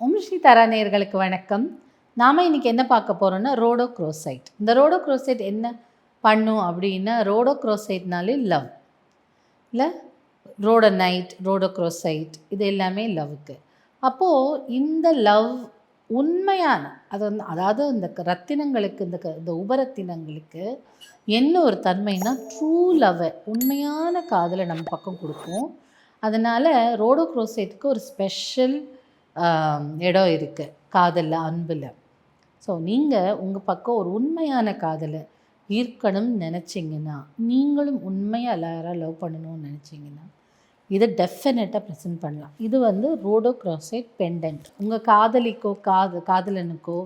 ஓம் ஸ்ரீ தாரா வணக்கம். நாம் இன்னைக்கு என்ன பார்க்க போகிறோம்னா ரோடோ குரோசைட் இந்த ரோடோ குரோசைட் என்ன பண்ணும் அப்படின்னா ரோடோ குரோசைட்னாலே லவ் இல்லை? ரோடோ நைட் ரோடோ குரோசைட் இது எல்லாமே லவ்வுக்கு அப்போது இந்த லவ் உண்மையான அது வந்து அதாவது இந்த க- ரத்தினங்களுக்கு இந்த க- இந்த உபரத்தினங்களுக்கு என்ன ஒரு தன்மைனா ட்ரூ லவ்வை உண்மையான காதலை நம்ம பக்கம் கொடுக்கும். அதனால் ரோடோ குரோசைட்டுக்கு ஒரு ஸ்பெஷல் இடம் இருக்குது காதலில் அன்பில். ஸோ நீங்கள் உங்கள் பக்கம் ஒரு உண்மையான காதலை ஈர்க்கணும்னு நினச்சிங்கன்னா நீங்களும் உண்மையாக எல்லாரும் லவ் பண்ணணும்னு நினச்சிங்கன்னா இதை டெஃபினட்டாக ப்ரெசென்ட் பண்ணலாம். இது வந்து ரோடோ கிராசைட் பெண்டன்ட் உங்கள் காதலிக்கோ காது காதலனுக்கோ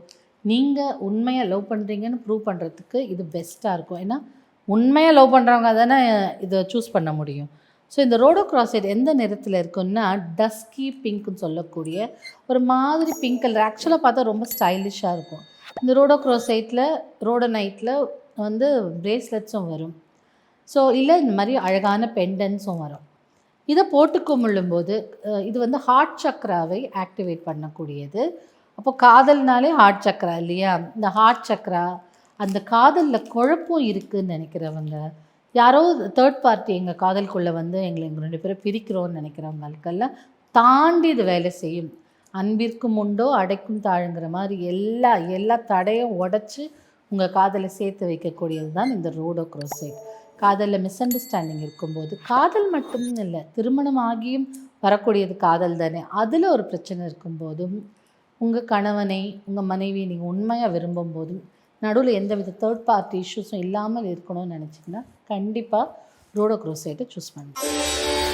நீங்கள் உண்மையாக லவ் பண்ணுறீங்கன்னு ப்ரூவ் பண்ணுறதுக்கு இது பெஸ்ட்டாக இருக்கும். ஏன்னா உண்மையாக லவ் பண்ணுறவங்க தானே இதை சூஸ் பண்ண முடியும். ஸோ இந்த ரோடோ கிராசைட் எந்த நிறத்தில் இருக்குன்னா டஸ்கி பிங்க்னு சொல்லக்கூடிய ஒரு மாதிரி பிங்க் கலர் ஆக்சுவலாக பார்த்தா ரொம்ப ஸ்டைலிஷாக இருக்கும். இந்த ரோடோ க்ரோசைட்டில் ரோடோ நைட்டில் வந்து பிரேஸ்லெட்ஸும் வரும். ஸோ இல்லை இந்த மாதிரி அழகான பெண்டன்ஸும் வரும். இதை போட்டுக்கும் போது இது வந்து ஹார்ட் சக்கராவை ஆக்டிவேட் பண்ணக்கூடியது. அப்போ காதல்னாலே ஹார்ட் சக்கரா இல்லையா? இந்த ஹார்ட் சக்கரா அந்த காதலில் குழப்பம் இருக்குதுன்னு நினைக்கிறவங்க யாரோ தேர்ட் பார்ட்டி எங்கள் காதலுக்குள்ளே வந்து எங்களை எங்கள் ரெண்டு பேரும் பிரிக்கிறோன்னு நினைக்கிறவங்களுக்கெல்லாம் தாண்டி இது வேலை செய்யும். அன்பிற்கும் உண்டோ அடைக்கும் தாழுங்கிற மாதிரி எல்லா எல்லா தடையும் உடச்சி உங்கள் காதலை சேர்த்து வைக்கக்கூடியது தான் இந்த ரோடோ க்ரோசைட் காதலில் மிஸ் அண்டர்ஸ்டாண்டிங் இருக்கும்போது காதல் மட்டும் இல்லை திருமணம் ஆகியும் வரக்கூடியது காதல் தானே. அதில் ஒரு பிரச்சனை இருக்கும்போதும் உங்கள் கணவனை உங்கள் மனைவியை நீங்கள் உண்மையாக விரும்பும் போதும் நடுவில் எந்த வித தேர்ட் பார்ட்டி இஷ்யூஸும் இல்லாமல் இருக்கணும்னு நினச்சிங்கன்னா கண்டிப்பாக ரோடோ க்ரோசைட்டை சூஸ் பண்ணுங்கள்